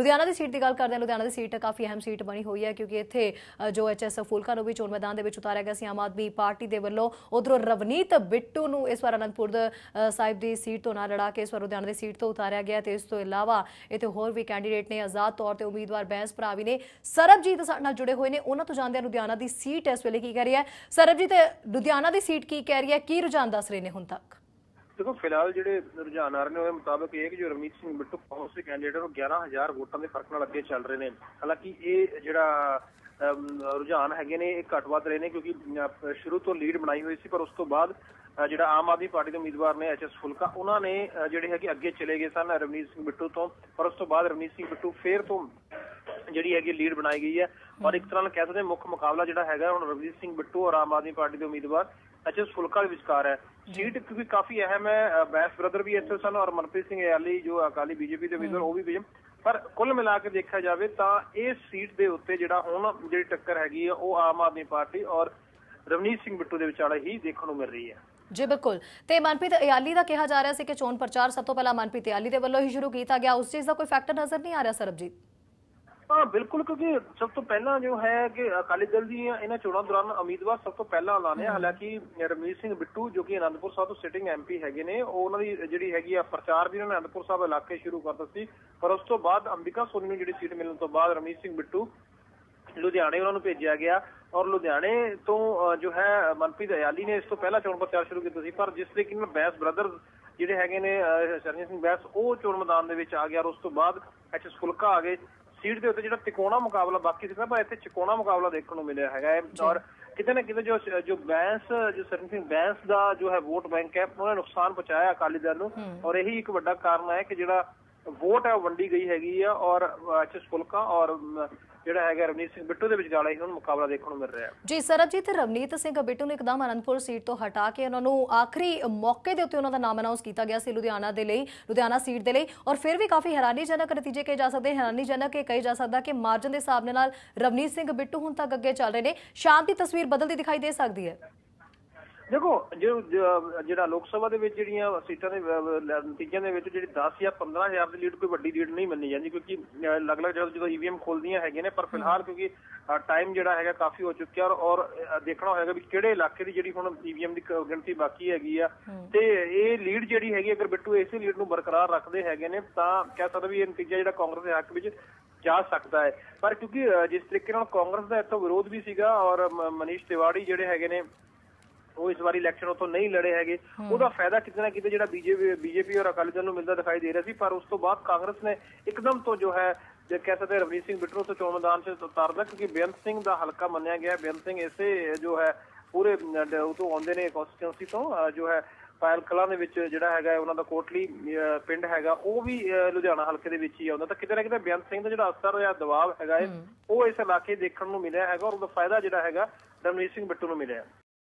ਲੁਧਿਆਣਾ ਦੀ ਸੀਟ ਦੀ ਗੱਲ ਕਰਦੇ ਹਾਂ ਲੁਧਿਆਣਾ ਦੀ ਸੀਟ ਕਾਫੀ ਅਹਿਮ ਸੀਟ ਬਣੀ ਹੋਈ ਹੈ ਕਿਉਂਕਿ ਇੱਥੇ ਅ, ਜੋ ਐਚਐਸ ਫੁਲਕਾ ਨੂੰ ਵੀ ਚੋਣ ਮੈਦਾਨ ਦੇ ਵਿੱਚ ਉਤਾਰਿਆ ਗਿਆ ਸੀ ਆਮ ਆਦਮੀ ਪਾਰਟੀ ਦੇ ਵੱਲੋਂ। ਉਧਰੋਂ ਰਵਨੀਤ ਬਿੱਟੂ ਨੂੰ ਇਸ ਵਾਰ ਅਨੰਦਪੁਰ ਸਾਹਿਬ ਦੀ ਸੀਟ ਤੋਂ ਨਾ ਲੜਾ ਕੇ ਇਸ ਵਾਰ ਲੁਧਿਆਣਾ ਦੀ ਸੀਟ ਤੋਂ ਉਤਾਰਿਆ ਗਿਆ ਤੇ ਇਸ ਤੋਂ ਇਲਾਵਾ ਇੱਥੇ ਹੋਰ ਵੀ ਕੈਂਡੀਡੇਟ ਨੇ ਆਜ਼ਾਦ ਤੌਰ ਤੇ ਉਮੀਦਵਾਰ ਬੈਂਸ ਭਰਾ ਵੀ ਨੇ। ਸਰਬਜੀਤ ਸਾਡੇ ਨਾਲ ਜੁੜੇ ਹੋਏ ਨੇ ਉਹਨਾਂ ਤੋਂ ਜਾਣਦੇ ਹਾਂ ਲੁਧਿਆਣਾ ਦੀ ਸੀਟ ਇਸ ਵੇਲੇ ਕੀ ਕਹਿ ਰਹੀ ਹੈ। ਸਰਬਜੀਤ ਲੁਧਿਆਣਾ ਦੀ ਸੀਟ ਕੀ ਕਹਿ ਰਹੀ ਹੈ? ਕੀ ਰੁਝਾਨ ਦੱਸ ਰਹੇ ਨੇ ਹੁਣ ਤੱਕ? ਦੇਖੋ, ਫਿਲਹਾਲ ਜਿਹੜੇ ਰੁਝਾਨ ਆ ਰਹੇ ਨੇ, ਉਹਦੇ ਮੁਤਾਬਕ ਇਹ ਕਿ ਜੋ ਰਮਨੀਤ ਸਿੰਘ ਬਿੱਟੂ ਕਾਂਗਰਸ ਦੇ ਕੈਂਡੀਡੇਟ ਉਹ 11000 ਵੋਟਾਂ ਦੇ ਫ਼ਰਕ ਨਾਲ ਅੱਗੇ ਚੱਲ ਰਹੇ ਨੇ। ਹਾਲਾਂਕਿ ਇਹ ਜਿਹੜਾ ਰੁਝਾਨ ਹੈਗੇ ਨੇ, ਇਹ ਘੱਟ ਵੱਧ ਰਹੇ ਨੇ ਕਿਉਂਕਿ ਸ਼ੁਰੂ ਤੋਂ ਲੀਡ ਬਣਾਈ ਹੋਈ ਸੀ, ਪਰ ਉਸ ਤੋਂ ਬਾਅਦ ਜਿਹੜਾ ਆਮ ਆਦਮੀ ਪਾਰਟੀ ਦੇ ਉਮੀਦਵਾਰ ਨੇ ਐਚਐਸ ਫੁਲਕਾ, ਉਹਨਾਂ ਨੇ ਜਿਹੜੇ ਹੈਗੇ ਅੱਗੇ ਚਲੇ ਗਏ ਸਨ ਰਮਨੀਤ ਸਿੰਘ ਬਿੱਟੂ ਤੋਂ, ਪਰ ਉਸ ਤੋਂ ਬਾਅਦ ਰਮਨੀਤ ਸਿੰਘ ਬਿੱਟੂ ਫੇਰ ਤੋਂ ਜਿਹੜੀ ਹੈਗੀ ਲੀਡ ਬਣਾਈ ਗਈ ਹੈ। ਔਰ ਇੱਕ ਤਰ੍ਹਾਂ ਨਾਲ ਕਹਿ ਸਕਦੇ ਮੁੱਖ ਮੁਕਾਬਲਾ ਜਿਹੜਾ ਹੈਗਾ ਹੁਣ ਰਵਨੀਤ ਸਿੰਘ ਬਿੱਟੂ ਔਰ ਆਮ ਆਦਮੀ ਪਾਰਟੀ ਦੇ ਉਮੀਦਵਾਰ ਐਚਐਸ ਫੁਲਕਾ ਦੇ ਵਿਚਕਾਰ ਹੈ। ਸੀਟ ਕਿਉਂਕਿ ਕਾਫੀ ਅਹਿਮ ਹੈ ਬੈਸ ਬ੍ਰਦਰ ਵੀ ਇੱਥੇ ਸਨ ਔਰ ਮਨਪ੍ਰੀਤ ਸਿੰਘ ਯਾਲੀ ਜੋ ਅਕਾਲੀ ਬੀਜੇਪੀ ਦੇ ਉਮੀਦਵਾਰ ਉਹ ਵੀ ਵਿਜੇ ਪਰ ਕੁੱਲ ਮਿਲਾ ਕੇ ਦੇਖਿਆ ਜਾਵੇ ਤਾਂ ਇਸ ਸੀਟ ਦੇ ਉੱਤੇ ਜਿਹੜਾ ਹੁਣ ਜਿਹੜੀ ਟੱਕਰ ਹੈਗੀ ਹੈ ਉਹ ਆਮ ਆਦਮੀ ਪਾਰਟੀ ਔਰ ਰਵਨੀਤ ਸਿੰਘ ਬਿੱਟੂ ਦੇ ਵਿਚਾਲੇ ਹੀ ਦੇਖਣ ਨੂੰ ਮਿਲ ਰਹੀ ਹੈ। ਜੀ ਬਿਲਕੁਲ। ਤੇ ਮਨਪ੍ਰੀਤ ਇਆਲੀ ਦਾ ਕਿਹਾ ਜਾ ਰਿਹਾ ਸੀ ਕਿ ਚੋਣ ਪ੍ਰਚਾਰ ਸਭ ਤੋਂ ਪਹਿਲਾਂ ਮਨਪ੍ਰੀਤ ਇਆਲੀ ਦੇ ਵੱਲੋਂ ਹੀ ਸ਼ੁਰੂ ਕੀਤਾ ਗਿਆ। ਉਸ ਚੀਜ਼ ਦਾ ਕੋਈ ਫੈਕਟਰ ਨਜ਼ਰ ਨਹੀਂ ਆ ਰਿਹਾ ਸਰਬਜੀਤ? ਹਾਂ ਬਿਲਕੁਲ ਕਿਉਂਕਿ ਸਭ ਤੋਂ ਪਹਿਲਾਂ ਜੋ ਹੈ ਕਿ ਅਕਾਲੀ ਦਲ ਦੀਆਂ ਇਹਨਾਂ ਚੋਣਾਂ ਦੌਰਾਨ ਉਮੀਦਵਾਰ ਸਭ ਤੋਂ ਪਹਿਲਾਂ ਐਲਾਨੇ ਆ। ਹਾਲਾਂਕਿ ਰਮਨੀਤ ਸਿੰਘ ਬਿੱਟੂ ਜੋ ਕਿ ਅਨੰਦਪੁਰ ਸਾਹਿਬ ਤੋਂ ਸਿਟਿੰਗ ਐਮਪੀ ਹੈਗੇ ਨੇ ਉਹ ਉਹਨਾਂ ਦੀ ਜਿਹੜੀ ਹੈਗੀ ਆ ਪ੍ਰਚਾਰ ਵੀ ਉਹਨਾਂ ਨੇ ਅਨੰਦਪੁਰ ਸਾਹਿਬ ਇਲਾਕੇ ਸ਼ੁਰੂ ਕਰ ਦਿੱਤਾ। ਸੀ ਪਰ ਉਸ ਤੋਂ ਬਾਅਦ ਅੰਬਿਕਾ ਸੋਨੀ ਨੂੰ ਜਿਹੜੀ ਸੀਟ ਮਿਲਣ ਤੋਂ ਬਾਅਦ ਰਮਨੀਤ ਸਿੰਘ ਬਿੱਟੂ ਲੁਧਿਆਣੇ ਉਹਨਾਂ ਨੂੰ ਭੇਜਿਆ ਗਿਆ ਔਰ ਲੁਧਿਆਣੇ ਤੋਂ ਜੋ ਹੈ ਮਨਪ੍ਰੀਤ ਅਯਾਲੀ ਨੇ ਇਸ ਤੋਂ ਪਹਿਲਾਂ ਚੋਣ ਪ੍ਰਚਾਰ ਸ਼ੁਰੂ ਕੀਤਾ ਸੀ। ਪਰ ਜਿਸ ਤਰੀਕੇ ਨਾਲ ਬੈਸ ਬ੍ਰਦਰਜ਼ ਜਿਹੜੇ ਹੈਗੇ ਨੇ ਅ, ਸ਼ਰਨਜੀਤ ਸਿੰਘ ਬੈਸ ਉਹ ਚੋਣ ਮੈਦਾਨ ਦੇ ਵਿੱਚ ਆ ਗਿਆ ਔਰ ਉਸ ਤੋਂ ਬਾਅਦ ਐਚਐਸ ਫੁਲਕਾ ਆ ਗਏ। ਸੀਟ ਦੇ ਉੱਤੇ ਜਿਹੜਾ ਤਿਕੋਣਾ ਮੁਕਾਬਲਾ ਬਾਕੀ ਸੀ ਨਾ ਪਰ ਇੱਥੇ ਚਿਕੋਣਾ ਮੁਕਾਬਲਾ ਦੇਖਣ ਨੂੰ ਮਿਲਿਆ ਹੈਗਾ ਹੈ। ਔਰ ਕਿਤੇ ਨਾ ਕਿਤੇ ਜੋ ਜੋ ਬੈਂਸ ਜੋ ਸਰਨਜੀਤ ਸਿੰਘ ਬੈਂਸ ਦਾ ਜੋ ਹੈ ਵੋਟ ਬੈਂਕ ਹੈ ਉਹਨੇ ਨੁਕਸਾਨ ਪਹੁੰਚਾਇਆ ਅਕਾਲੀ ਦਲ ਨੂੰ। ਔਰ ਇਹੀ ਇੱਕ ਵੱਡਾ ਕਾਰਨ ਹੈ ਕਿ ਜਿਹੜਾ ਵੋਟ ਹੈ ਵੰਡੀ ਗਈ ਹੈਗੀ ਆ ਔਰ ਐਚਐਸ ਫੁਲਕਾ ਔਰ ਜਿਹੜਾ ਹੈਗਾ ਰਵਨੀਤ ਸਿੰਘ ਬਿੱਟੂ ਦੇ ਵਿਚਾਲੇ ਹੁਣ ਮੁਕਾਬਲਾ ਦੇਖਣ ਨੂੰ ਮਿਲ ਰਿਹਾ ਜੀ, ਸਰਬਜੀਤ ਰਵਨੀਤ ਸਿੰਘ ਬਿੱਟੂ ਨੂੰ ਇੱਕਦਮ ਅਨੰਦਪੁਰ ਸੀਟ ਤੋਂ ਹਟਾ ਕੇ ਉਹਨਾਂ ਨੂੰ ਆਖਰੀ ਮੌਕੇ ਦੇ ਉੱਤੇ ਉਹਨਾਂ ਦਾ ਨਾਮ ਅਨਾਉਂਸ ਕੀਤਾ ਗਿਆ ਸੀ, ਲੁਧਿਆਣਾ ਦੇ ਲਈ, ਲੁਧਿਆਣਾ ਸੀਟ ਦੇ ਲਈ ਔਰ ਫਿਰ ਵੀ ਕਾਫੀ ਹੈਰਾਨੀਜਨਕ ਨਤੀਜੇ ਕਹੇ ਜਾ ਸਕਦੇ, ਹੈਰਾਨੀਜਨਕ ਇਹ ਕਹੇ ਜਾ ਸਕਦਾ ਕਿ ਮਾਰਜਨ ਦੇ ਹਿਸਾਬ ਨਾਲ ਰਵਨੀਤ ਸਿੰਘ ਬਿੱਟੂ ਹੁਣ ਤੱਕ ਅੱਗੇ ਚੱਲ ਰਹੇ ਨੇ। ਸ਼ਾਮ ਦੀ ਤਸਵੀਰ ਬਦਲਦੀ ਦਿਖਾਈ ਦੇ ਸਕਦੀ ਹੈ। ਦੇਖੋ ਜੋ ਜਿਹੜਾ ਲੋਕ ਸਭਾ ਦੇ ਵਿੱਚ ਜਿਹੜੀਆਂ ਸੀਟਾਂ ਦੇ ਨਤੀਜਿਆਂ ਦੇ ਵਿੱਚ ਜਿਹੜੀ 10 ਜਾਂ 15000 ਦੀ ਲੀਡ ਕੋਈ ਵੱਡੀ ਲੀਡ ਨਹੀਂ ਮੰਨੀ ਜਾਂਦੀ ਕਿਉਂਕਿ ਅਲੱਗ-ਅਲੱਗ ਜਦੋਂ ਜਦੋਂ ਈਵੀਐਮ ਖੋਲਦੀਆਂ ਹੈਗੀਆਂ ਨੇ ਪਰ ਫਿਲਹਾਲ ਕਿਉਂਕਿ ਟਾਈਮ ਜਿਹੜਾ ਹੈਗਾ ਕਾਫੀ ਹੋ ਚੁੱਕਿਆ ਔਰ- ਦੇਖਣਾ ਹੋਏਗਾ ਵੀ ਕਿਹੜੇ ਇਲਾਕੇ ਦੀ ਜਿਹੜੀ ਹੁਣ ਈਵੀਐਮ ਦੀ ਗਿਣਤੀ ਬਾਕੀ ਹੈਗੀ ਆ। ਤੇ ਇਹ ਲੀਡ ਜਿਹੜੀ ਹੈਗੀ ਅਗਰ ਬਿੱਟੂ ਇਸੇ ਲੀਡ ਨੂੰ ਬਰਕਰਾਰ ਰੱਖਦੇ ਹੈਗੇ ਨੇ ਤਾਂ ਕਹਿ ਸਕਦੇ ਵੀ ਇਹ ਨਤੀਜਾ ਜਿਹੜਾ ਕਾਂਗਰਸ ਦੇ ਹੱਕ ਵਿੱਚ ਜਾ ਸਕਦਾ ਹੈ। ਪਰ ਕਿਉਂਕਿ ਜਿਸ ਤਰੀਕੇ ਨਾਲ ਕਾਂਗਰਸ ਦਾ ਇੱਥੋਂ ਵਿਰੋਧ ਵੀ ਸੀਗਾ ਔਰ ਮਨੀਸ਼ ਤਿਵਾੜੀ ਜਿਹੜੇ ਹੈਗੇ ਨੇ ਉਹ ਇਸ ਵਾਰੀ ਇਲੈਕਸ਼ਨ ਉਥੋਂ ਨਹੀਂ ਲੜੇ ਹੈਗੇ। ਉਹਦਾ ਫਾਇਦਾ ਕਿਤੇ ਨਾ ਕਿਤੇ ਜਿਹੜਾ ਬੀਜੇਪੀ ਬੀਜੇਪੀ ਔਰ ਅਕਾਲੀ ਦਲ ਨੂੰ ਮਿਲਦਾ ਦਿਖਾਈ ਦੇ ਰਿਹਾ ਸੀ ਪਰ ਉਸ ਤੋਂ ਬਾਅਦ ਕਾਂਗਰਸ ਨੇ ਇੱਕਦਮ ਤੋਂ ਜੋ ਹੈ ਜੇ ਕਹਿ ਸਕਦੇ ਰਵਨੀਤ ਸਿੰਘ ਬਿੱਟੂ ਤੋਂ ਚੋਣ ਮੈਦਾਨ 'ਚ ਉਤਾਰਦਾ ਕਿਉਂਕਿ ਬੇਅੰਤ ਸਿੰਘ ਦਾ ਹਲਕਾ ਮੰਨਿਆ ਗਿਆ। ਬੇਅੰਤ ਸਿੰਘ ਇਸੇ ਜੋ ਹੈ ਪੂਰੇ ਉਹ ਤੋਂ ਆਉਂਦੇ ਨੇ ਕਨਸਟੀਟਿਊਂਸੀ ਤੋਂ ਜੋ ਹੈ ਪਾਇਲ ਕਲਾਂ ਦੇ ਵਿੱਚ ਜਿਹੜਾ ਹੈਗਾ ਉਹਨਾਂ ਦਾ ਕੋਟਲੀ ਪਿੰਡ ਹੈਗਾ ਉਹ ਵੀ ਲੁਧਿਆਣਾ ਹਲਕੇ ਦੇ ਵਿੱਚ ਹੀ ਆਉਂਦਾ। ਤਾਂ ਕਿਤੇ ਨਾ ਕਿਤੇ ਬੇਅੰਤ ਸਿੰਘ ਦਾ ਜਿਹੜਾ ਅਸਰ ਜਾਂ ਦਬਾਅ ਹੈਗਾ ਉਹ ਇਸ ਇਲਾਕੇ ਦੇਖਣ ਨੂੰ ਮਿਲਿਆ ਹੈਗਾ ਔਰ ਉਹਦਾ ਫਾਇਦਾ ਜਿਹੜਾ ਹੈਗਾ ਰਵਨੀਤ ਸਿੰਘ ਬਿੱਟੂ ਨੂੰ ਮਿਲਿਆ।